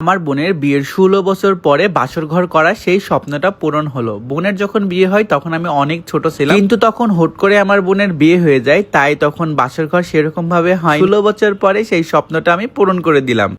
আমার বোনের বিয়ের ষোলো বছর পরে বাসর ঘর করা সেই স্বপ্নটা পূরণ হলো। বোনের যখন বিয়ে হয়, তখন আমি অনেক ছোট ছিলাম। কিন্তু তখন হুট করে আমার বোনের বিয়ে হয়ে যায়, তাই তখন বাসর ঘর সেরকম ভাবে হয় ষোলো বছর পরে সেই স্বপ্নটা আমি পূরণ করে দিলাম।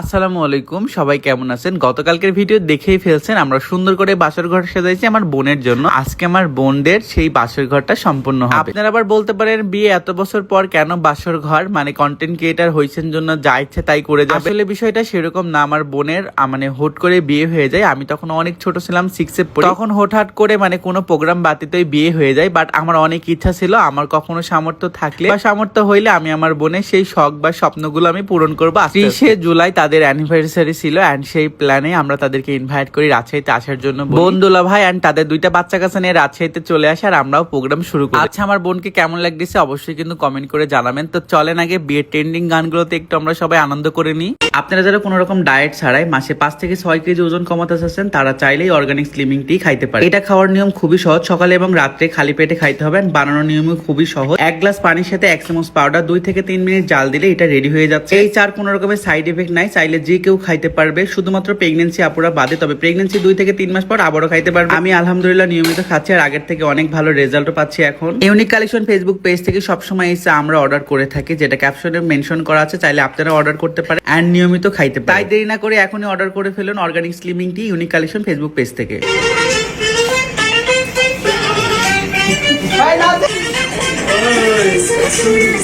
আসসালামু আলাইকুম সবাই কেমন আছেন? গতকালকের ভিডিও দেখেই ফেলছেন আমরা সুন্দর করে বাসর ঘর সাজাইছি আমার বোনের জন্য। আজকে আমার বোনদের সেই বাসর ঘরটা সম্পূর্ণ হবে। আপনারা আবার বলতে পারেন বিয়ে এত বছর পর কেন বাসর ঘর? মানে কন্টেন্ট ক্রিয়েটার হয়েছেন জন্য যা ইচ্ছে তাই করে যাবে। আসলে বিষয়টা সেরকম না আমার বোনের মানে হুট করে বিয়ে হয়ে যায়। আমি তখন অনেক ছোট ছিলাম সিক্সে পড়ি। তখন হঠাৎ করে মানে কোনো প্রোগ্রাম বাতিতেই বিয়ে হয়ে যায় বাট আমার অনেক ইচ্ছা ছিল আমার কখনো সামর্থ্য থাকলে বা সামর্থ্য হইলে আমি আমার বোনের সেই শখ বা স্বপ্নগুলো আমি পূরণ করব। ত্রিশে জুলাই তাদের অ্যানিভার্সারি ছিল অ্যান্ড সেই প্ল্যানে আমরা তাদেরকে ইনভাইট করি রাজশাহীতে আসার জন্য বোন দুলা ভাই অ্যান্ড তাদের দুইটা বাচ্চা কাছে নিয়ে রাজশাহীতে চলে আসে আর আমরাও প্রোগ্রাম শুরু করি। আচ্ছা আমার বোনকে কেমন লাগতেছে অবশ্যই কিন্তু কমেন্ট করে জানাবেন। তো চলেন আগে বিয়ের ট্রেন্ডিং গানগুলোতে একটু আমরা সবাই আনন্দ করে নিই। আপনারা যারা কোনো রকম ডায়েট ছাড়াই মাসে পাঁচ থেকে ছয় কেজি ওজন কমাতে চাচ্ছেন তারা চাইলেই অর্গানিক স্লিমিং টি খাইতে পারে এটা খাওয়ার নিয়ম খুবই সহজ। সকালে এবং রাত্রে খালি পেটে খাইতে হবে বানানোর নিয়ম খুবই সহজ। এক গ্লাস পানির সাথে এক চামচ পাউডার দুই থেকে তিন মিনিট জাল দিলে এটা রেডি হয়ে যাচ্ছে। এই চার কোনো রকমের সাইড এফেক্ট নাই। চাইলে যে কেউ খাইতে পারবে শুধুমাত্র প্রেগনেন্সি আপুরা বাদে তবে প্রেগনেন্সি দুই থেকে তিন মাস পর আবারও খাইতে পারবে আমি আলহামদুলিল্লাহ নিয়মিত খাচ্ছি আর আগের থেকে অনেক ভালো রেজাল্টও পাচ্ছি এখন ইউনিক কালেকশন ফেসবুক পেজ থেকে সবসময় এই চা আমরা অর্ডার করে থাকি যেটা ক্যাপশনে মেনশন করা আছে চাইলে আপনারা অর্ডার করতে পারেন অ্যান্ড নিয়মিত খাইতে পারেন তাই দেরি না করে এখনই অর্ডার করে ফেলুন organic slimming tea unique collection Facebook page থেকে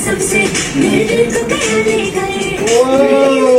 सबसे मेरे दिल को कहने गए मेरे सैया सुपरस्टार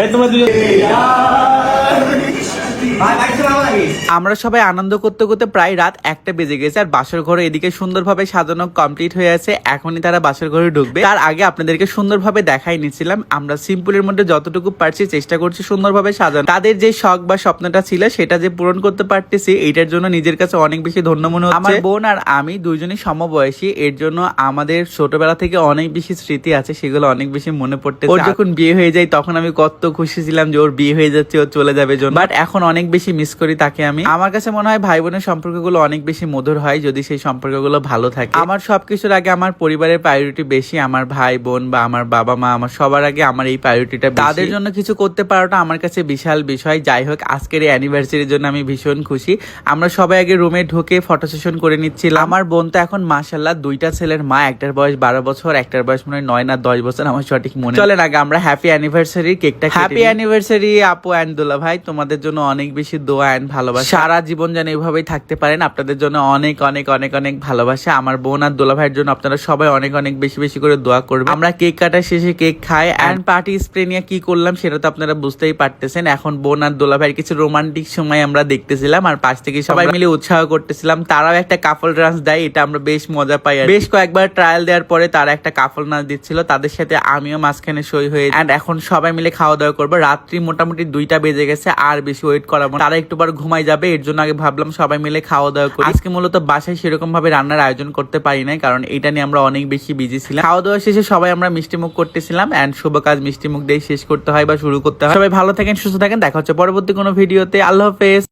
এই তোমরা দুজন আমরা সবাই আনন্দ করতে করতে প্রায় রাত একটা বেজে গেছে আর বাসর ঘরে এদিকে সুন্দরভাবে সাজানো কমপ্লিট হয়ে আছে। এখনই তারা বাসর ঘরে ঢুকবে। তার আগে আপনাদেরকে সুন্দরভাবে দেখাই নিচ্ছিলাম। আমরা সিম্পলের মধ্যে যতটুকু পারছি চেষ্টা করছি সুন্দরভাবে সাজানো। তাদের যে শখ বা স্বপ্নটা ছিল সেটা যে পূরণ করতে পারতেছি এইটার জন্য নিজের কাছে অনেক বেশি ধন্য মনে হচ্ছে। আমার বোন আর আমি দুইজনই সমবয়সী। এর জন্য আমাদের ছোটবেলা থেকে অনেক বেশি স্মৃতি আছে সেগুলো অনেক বেশি মনে পড়তে ওর যখন বিয়ে হয়ে যায় তখন আমি কত খুশি ছিলাম যে ওর বিয়ে হয়ে যাচ্ছে ও চলে যাবে জন্য। বাট এখন অনেক বেশি মিস করি তাকে আমি। আমার কাছে মনে হয় ভাই বোনের সম্পর্কগুলো অনেক বেশি মধুর হয় যদি সেই সম্পর্কগুলো ভালো থাকে। আমার সবকিছুর আগে আমার পরিবারের প্রায়োরিটি বেশি আমার ভাই বোন বা আমার বাবা মা আমার সবার আগে আমার এই প্রায়োরিটিটা তাদের জন্য কিছু করতে পারাটা আমার কাছে বিশাল বিষয়। যাই হোক আজকের এই অ্যানিভার্সারির জন্য আমি ভীষণ খুশি। আমরা সবাই আগে রুমে ঢুকে ফটো সেশন করে নিচ্ছিলাম। আমার বোন তো এখন মাসাল্লাহ দুইটা ছেলের মা একটার বয়স বারো বছর একটার বয়স মনে হয় নয় না দশ বছর আমার সঠিক মনে। চলেন আগে আমরা হ্যাপি অ্যানিভার্সারি কেকটা হ্যাপি অ্যানিভার্সারি আপু অ্যান্ড দুলা ভাই তোমাদের জন্য অনেক বেশি দোয়া অ্যান্ড ভালোবাসা। সারা জীবন যেন এভাবেই থাকতে পারেন। আপনাদের জন্য অনেক অনেক অনেক অনেক ভালোবাসা। আমার বোন আর দোলা ভাইয়ের জন্য আপনারা সবাই অনেক অনেক বেশি বেশি করে দোয়া করবেন। আমরা কেক কাটার শেষে কেক খাই। অ্যান্ড পার্টি স্প্রে নিয়ে কি করলাম সেটা তো আপনারা বুঝতেই পারতেছেন। এখন বোন আর দোলা ভাইয়ের কিছু রোমান্টিক সময় আমরা দেখতেছিলাম আর পাশ থেকে সবাই মিলে উৎসাহ করতেছিলাম। তারাও একটা কাফল ডান্স দেয় এটা আমরা বেশ মজা পাই আর বেশ কয়েকবার ট্রায়াল দেওয়ার পরে তারা একটা কাফল নাচ দিচ্ছিল। তাদের সাথে আমিও মাঝখানে সই হয়ে অ্যান্ড এখন সবাই মিলে খাওয়া দাওয়া করব। রাত্রি মোটামুটি দুইটা বেজে গেছে আর বেশি ওয়েট করাবো। তারা একটু বার ঘুমাই যাবে। এর জন্য আগে ভাবলাম সবাই মিলে খাওয়া দাওয়া করি। আজকে মূলত বাসায় সেরকম ভাবে রান্নার আয়োজন করতে পারি নাই, কারণ এটা নিয়ে আমরা অনেক বেশি বিজি ছিলাম। খাওয়া দাওয়া শেষে সবাই আমরা মিষ্টি মুখ করতেছিলাম এন্ড শুভ কাজ মিষ্টি মুখ দিয়ে শেষ করতে হয় বা শুরু করতে হয়। সবাই ভালো থাকেন, সুস্থ থাকেন, দেখা হচ্ছে পরবর্তী কোনো ভিডিওতে আল্লাহ হাফেজ।